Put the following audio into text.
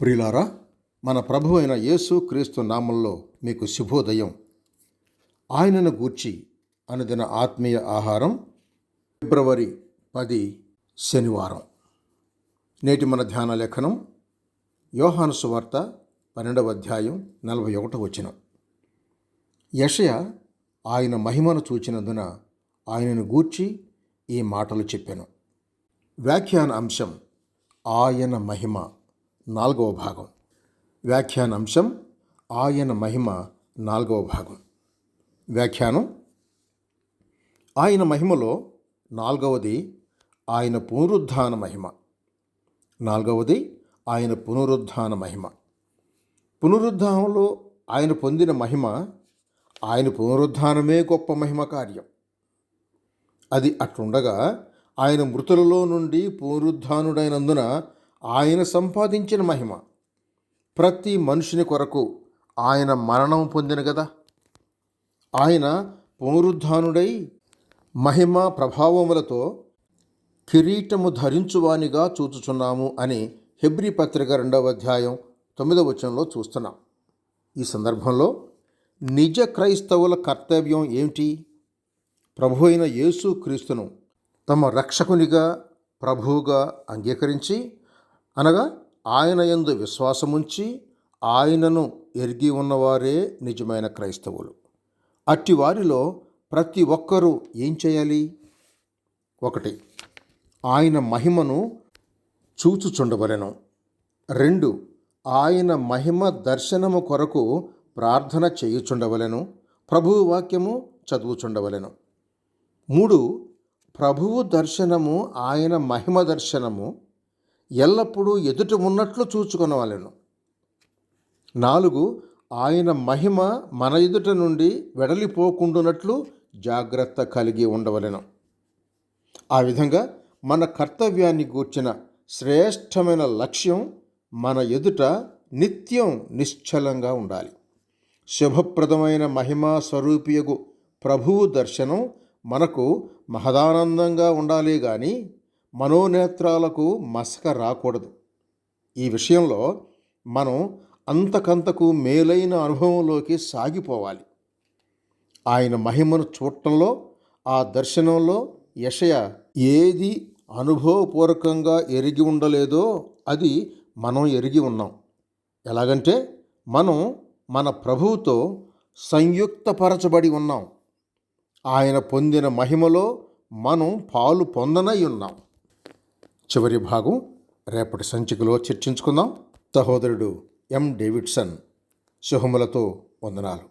ప్రియులారా మన ప్రభు అయిన యేసు క్రీస్తు నామంలో మీకు శుభోదయం. ఆయనను గూర్చి అనుదిన ఆత్మీయ ఆహారం ఫిబ్రవరి పది శనివారం. నేటి మన ధ్యాన లేఖనం యోహాను సువార్త పన్నెండవ అధ్యాయం నలభై ఒకటో వచనం. యషయ ఆయన మహిమను చూచినందున ఆయనను గూర్చి ఈ మాటలు చెప్పాను. వ్యాఖ్యాన అంశం ఆయన మహిమ. నాలుగవ భాగం. వ్యాఖ్యానాంశం ఆయన మహిమ నాలుగవ భాగం. వ్యాఖ్యానం ఆయన మహిమలో నాలుగవది ఆయన పునరుద్ధాన మహిమ. నాలుగవది ఆయన పునరుద్ధాన మహిమ. పునరుద్ధానంలో ఆయన పొందిన మహిమ ఆయన పునరుద్ధానమే గొప్ప మహిమ కార్యం. అది అట్లుండగా ఆయన మృతులలో నుండి పునరుద్ధానుడైనందున ఆయన సంపాదించిన మహిమ. ప్రతి మనుషుని కొరకు ఆయన మరణం పొందిన కదా ఆయన పునరుద్ధానుడై మహిమ ప్రభావములతో కిరీటము ధరించువానిగా చూచుచున్నాము అని హెబ్రి పత్రిక రెండవ అధ్యాయం తొమ్మిదవ వచనంలో చూస్తున్నాం. ఈ సందర్భంలో నిజ క్రైస్తవుల కర్తవ్యం ఏమిటి? ప్రభు అయిన యేసు క్రీస్తును తమ రక్షకునిగా ప్రభువుగా అంగీకరించి అనగా ఆయన ఎందు విశ్వాసముంచి ఆయనను ఎరిగి ఉన్నవారే నిజమైన క్రైస్తవులు. అట్టి వారిలో ప్రతి ఒక్కరూ ఏం చేయాలి? ఒకటి ఆయన మహిమను చూచుచుండవలెను. రెండు ఆయన మహిమ దర్శనము కొరకు ప్రార్థన చేయుచుండవలెను. ప్రభువు వాక్యము చదువుచుండవలెను. మూడు ప్రభువు దర్శనము ఆయన మహిమ దర్శనము ఎల్లప్పుడూ ఎదుట ఉన్నట్లు చూచుకొనవలెను. నాలుగు ఆయన మహిమ మన ఎదుట నుండి వెడలిపోకుండునట్లు జాగ్రత్త కలిగి ఉండవలెను. ఆ విధంగా మన కర్తవ్యాన్ని గూర్చిన శ్రేష్టమైన లక్ష్యం మన ఎదుట నిత్యం నిశ్చలంగా ఉండాలి. శుభప్రదమైన మహిమా స్వరూపియగు ప్రభువు దర్శనం మనకు మహదానందంగా ఉండాలి కానీ మనోనేత్రాలకు మసక రాకూడదు. ఈ విషయంలో మనం అంతకంతకు మేలైన అనుభవంలోకి సాగిపోవాలి. ఆయన మహిమను చూడటంలో ఆ దర్శనంలో యషయ ఏది అనుభవపూర్వకంగా ఎరిగి ఉండలేదో అది మనం ఎరిగి ఉన్నాం. ఎలాగంటే మనం మన ప్రభువుతో సంయుక్తపరచబడి ఉన్నాం. ఆయన పొందిన మహిమలో మనం పాలు పొందనై ఉన్నాం. చివరి భాగం రేపటి సంచికలో చర్చించుకుందాం. సహోదరుడు ఎం డేవిడ్సన్ శుభములతో వందనాలు.